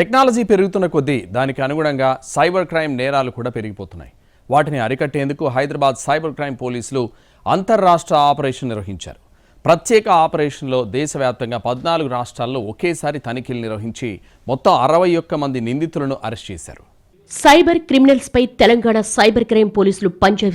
Technology పెరుగుతున్న కొద్దీ దానికి అనుగుణంగా సైబర్ క్రైమ్ నేరాలు కూడా పెరిగిపోతున్నాయి. వాటిని అరికట్టేందుకు హైదరాబాద్ సైబర్ క్రైమ్ పోలీసులు అంతర్రాష్ట్ర ఆపరేషన్ నిర్వహించారు. ప్రత్యేక ఆపరేషన్లో దేశవ్యాప్తంగా పద్నాలుగు రాష్ట్రాల్లో ఒకేసారి తనిఖీలు నిర్వహించి మొత్తం అరవై ఒక్క మంది నిందితులను అరెస్ట్ చేశారు. సైబర్ క్రిమినల్స్ పై తెలంగాణ సైబర్ క్రైమ్ పోలీసులు పంచ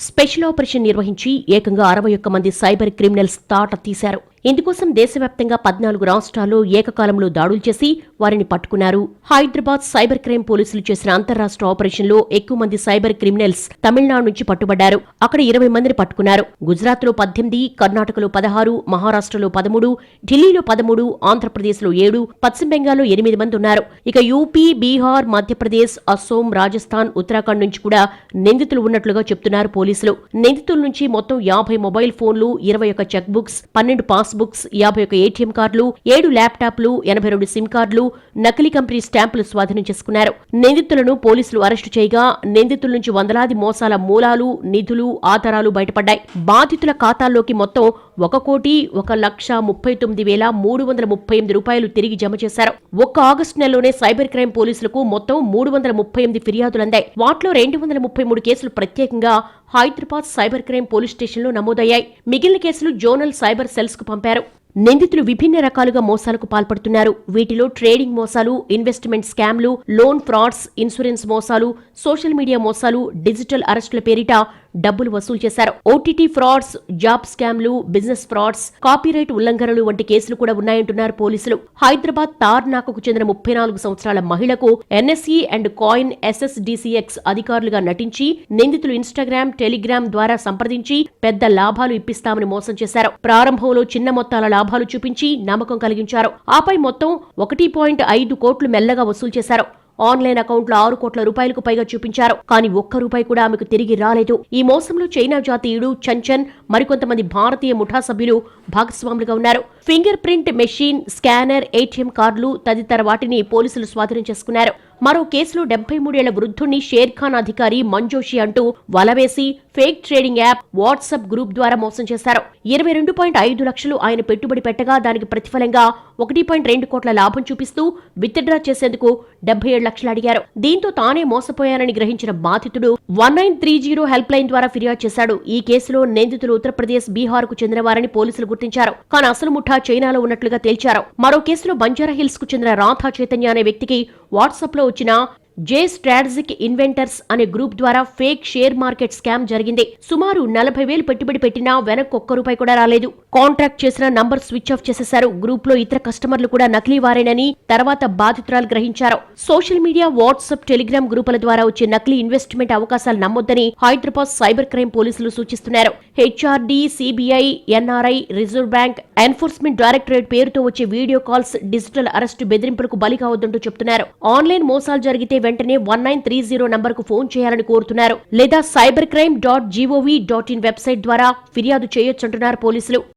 స్పెషల్ ఆపరేషన్ నిర్వహించి ఏకంగా అరవై ఒక్క మంది సైబర్ క్రిమినల్స్ తాట తీశారు. ఇందుకోసం దేశవ్యాప్తంగా పద్నాలుగు రాష్ట్రాల్లో ఏకకాలంలో దాడులు చేసి వారిని పట్టుకున్నారు. హైదరాబాద్ సైబర్ క్రైమ్ పోలీసులు చేసిన అంతర్రాష్ట్ర ఆపరేషన్లో ఎక్కువ మంది సైబర్ క్రిమినల్స్ తమిళనాడు నుంచి పట్టుబడ్డారు. అక్కడ ఇరవై మందిని పట్టుకున్నారు. గుజరాత్లో పద్దెనిమిది కర్ణాటకలో పదహారు మహారాష్ట్రలో పదమూడు ఢిల్లీలో పదమూడు ఆంధ్రప్రదేశ్లో ఏడు పశ్చిమ బెంగాల్లో ఎనిమిది మంది ఉన్నారు. ఇక యూపీ బీహార్ మధ్యప్రదేశ్ అస్సోం రాజస్థాన్ ఉత్తరాఖండ్ నుంచి కూడా నిందితులు ఉన్నట్లుగా చెప్తున్నారు పోలీసులు. నిందితుల నుంచి మొత్తం యాభై మొబైల్ ఫోన్లు ఇరవై ఒక చెక్ బుక్స్ పన్నెండు పాస్ బుక్స్ యాభై ఒక ఏటీఎం కార్డులు ఏడు ల్యాప్టాప్లు ఎనభై రెండు సిమ్ కార్డులు నకిలీ కంపెనీ స్టాంపులు స్వాధీనం చేసుకున్నారు. నిందితులను పోలీసులు అరెస్టు చేయగా నిందితుల నుంచి వందలాది మోసాల మూలాలు నిధులు ఆధారాలు బయటపడ్డాయి. బాధితుల ఖాతాల్లోకి మొత్తం ఒక కోటి ఒక లక్ష ముప్పై తొమ్మిది వేల మూడు వందల ముప్పై ఎనిమిది రూపాయలు తిరిగి జమ చేశారు. ఒక్క ఆగస్టు నెలలోనే సైబర్ క్రైమ్ పోలీసులకు మొత్తం మూడు వందల ముప్పై ఎనిమిది ఫిర్యాదులు అందాయి. వాటిలో రెండు వందల ముప్పై మూడు కేసులు ప్రత్యేకంగా హైదరాబాద్ సైబర్ క్రైమ్ పోలీస్ స్టేషన్లో నమోదయ్యాయి. మిగిలిన కేసులు జోనల్ సైబర్ సెల్స్కు పంపారు. నిందితులు విభిన్న రకాలుగా మోసాలకు పాల్పడుతున్నారు. వీటిలో ట్రేడింగ్ మోసాలు ఇన్వెస్ట్మెంట్ స్కామ్లు లోన్ ఫ్రాడ్స్ ఇన్సూరెన్స్ మోసాలు సోషల్ మీడియా మోసాలు డిజిటల్ అరెస్టుల పేరిట డబ్బులు వసూలు చేశారు. ఓటీటీ ఫ్రాడ్స్ జాబ్ స్కామ్లు బిజినెస్ ఫ్రాడ్స్ కాపీరైట్ ఉల్లంఘనలు వంటి కేసులు కూడా ఉన్నాయంటున్నారు పోలీసులు. హైదరాబాద్ తార్నాకకు చెందిన ముప్పై నాలుగు సంవత్సరాల మహిళకు ఎన్ఎస్ఈ అండ్ కాయిన్ ఎస్ఎస్డిసిఎక్స్ అధికారులుగా నటించి నిందితులు ఇన్స్టాగ్రామ్ టెలిగ్రామ్ ద్వారా సంప్రదించి పెద్ద లాభాలు ఇప్పిస్తామని మోసం చేశారు. ప్రారంభంలో చిన్న మొత్తాల లాభాలు చూపించి నమ్మకం కలిగించారు. ఆపై మొత్తం ఒకటి పాయింట్ ఐదు కోట్లు మెల్లగా వసూలు చేశారు. ఆన్లైన్ అకౌంట్లో ఆరు కోట్ల రూపాయలకు పైగా చూపించారు. కానీ ఒక్క రూపాయి కూడా ఆమెకు తిరిగి రాలేదు. ఈ మోసంలో చైనా జాతీయుడు చంచన్ మరికొంతమంది భారతీయ ముఠా సభ్యులు భాగస్వాములుగా ఉన్నారు. Finger print machine scanner ATM కార్డులు తదితర వాటిని పోలీసులు స్వాధీనం చేసుకున్నారు. మరో కేసులో డెబ్బై మూడేళ్ళ వృద్ధుణ్ణి షేర్ఖాన్ అధికారి మంజోషి అంటూ వలవేసి fake trading app WhatsApp group ద్వారా మోసం చేశారు. ఇరవై రెండు పాయింట్ ఐదు లక్షలు ఆయన పెట్టుబడి పెట్టగా దానికి ప్రతిఫలంగా ఒకటి పాయింట్ రెండు కోట్ల లాభం చూపిస్తూ విత్డ్రా చేసేందుకు డెబ్బై ఏడు లక్షలు అడిగారు. దీంతో తానే మోసపోయానని గ్రహించిన బాధితుడు one nine three zero help line ద్వారా ఫిర్యాదు చేశాడు. ఈ కేసులో నిందితులు ఉత్తరప్రదేశ్ బీహార్కు చెందినవారని పోలీసులు గుర్తించారు. కానీ అసలు ముఠా చైనాలో ఉన్నట్లుగా తేల్చారు. మరో కేసులో బంజారా హిల్స్కు చెందిన రాధా చైతన్య అనే వ్యక్తికి వాట్సాప్లో వచ్చిన జే స్ట్రాటజిక్ ఇన్వెంటర్స్ అనే గ్రూప్ ద్వారా ఫేక్ షేర్ మార్కెట్ స్కామ్ జరిగింది. సుమారు నలభై వేలు పెట్టుబడి పెట్టినా వెనక్కి ఒక్క రూపాయి కూడా రాలేదు. కాంట్రాక్ట్ చేసిన నంబర్ స్విచ్ ఆఫ్ చేసేశారు. గ్రూప్లో ఇతర కస్టమర్లు కూడా నకిలీ వారేనని తర్వాత బాధితురాలు గ్రహించారు. సోషల్ మీడియా వాట్సాప్ టెలిగ్రామ్ గ్రూపుల ద్వారా వచ్చే నకిలీ ఇన్వెస్ట్మెంట్ అవకాశాలు నమ్మొద్దని హైదరాబాద్ సైబర్ క్రైమ్ పోలీసులు సూచిస్తున్నారు. HRD CBI NRI reserve bank enforcement directorate పేరుతో వచ్చే వీడియో కాల్స్ డిజిటల్ అరెస్టు బెదిరింపులకు బలి కావద్దంటూ చెప్తున్నారు. ఆన్లైన్ మోసాలు జరిగితే వెంటనే వన్ నైన్ త్రీ జీరో నంబర్కు ఫోన్ చేయాలని కోరుతున్నారు. లేదా cyber crime dot G O V dot in website ద్వారా ఫిర్యాదు చేయొచ్చంటున్నారు పోలీసులు.